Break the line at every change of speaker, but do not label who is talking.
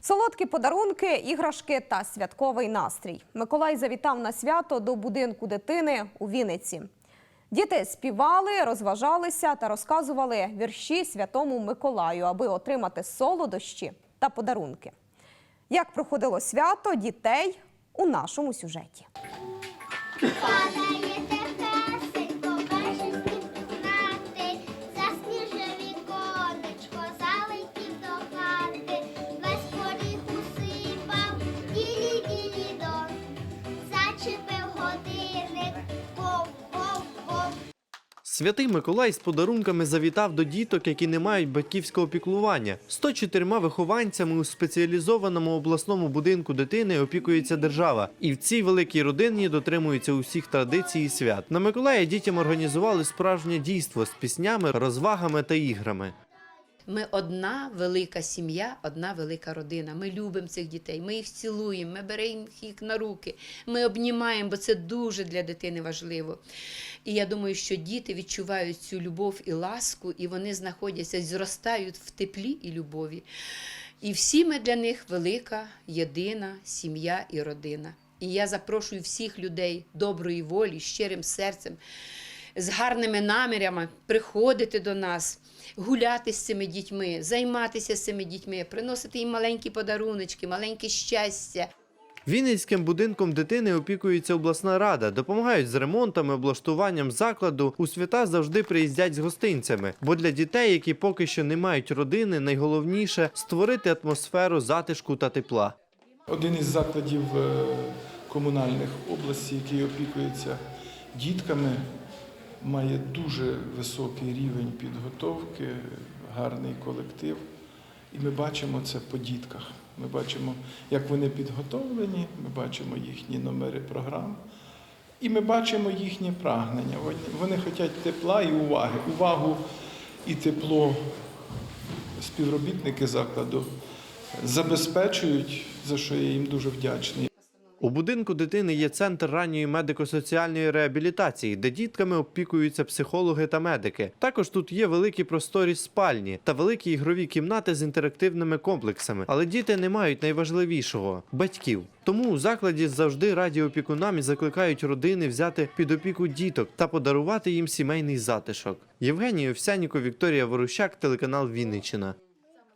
Солодкі подарунки, іграшки та святковий настрій. Миколай завітав на свято до будинку дитини у Вінниці. Діти співали, розважалися та розказували вірші святому Миколаю, аби отримати солодощі та подарунки. Як проходило свято дітей у нашому сюжеті?
Святий Миколай з подарунками завітав до діток, які не мають батьківського піклування. 104 вихованцями у спеціалізованому обласному будинку дитини опікується держава, і в цій великій родині дотримуються усіх традицій і свят. На Миколая дітям організували справжнє дійство з піснями, розвагами та іграми.
Ми одна велика сім'я, одна велика родина. Ми любимо цих дітей, ми їх цілуємо, ми беремо їх на руки, ми обнімаємо, бо це дуже для дитини важливо. І я думаю, що діти відчувають цю любов і ласку, і вони знаходяться, зростають в теплі і любові. І всі ми для них велика, єдина сім'я і родина. І я запрошую всіх людей доброї волі, щирим серцем з гарними намірями приходити до нас, гуляти з цими дітьми, займатися з цими дітьми, приносити їм маленькі подаруночки, маленьке щастя.
Вінницьким будинком дитини опікується обласна рада, допомагають з ремонтами, облаштуванням закладу. У свята завжди приїздять з гостинцями. Бо для дітей, які поки що не мають родини, найголовніше створити атмосферу затишку та тепла.
Один із закладів е, комунальних області, який опікується дітками, має дуже високий рівень підготовки, гарний колектив. І ми бачимо це по дітках. Ми бачимо, як вони підготовлені, ми бачимо їхні номери програм. І ми бачимо їхнє прагнення. Вони, хочуть тепла і уваги. Увагу і тепло співробітники закладу забезпечують, за що я їм дуже вдячний.
У будинку дитини є центр ранньої медико-соціальної реабілітації, де дітками опікуються психологи та медики. Також тут є великі просторі спальні та великі ігрові кімнати з інтерактивними комплексами. Але діти не мають найважливішого батьків. Тому у закладі завжди раді опікунам і закликають родини взяти під опіку діток та подарувати їм сімейний затишок. Євгеній Овсяніко, Вікторія Ворущак, телеканал Вінниччина.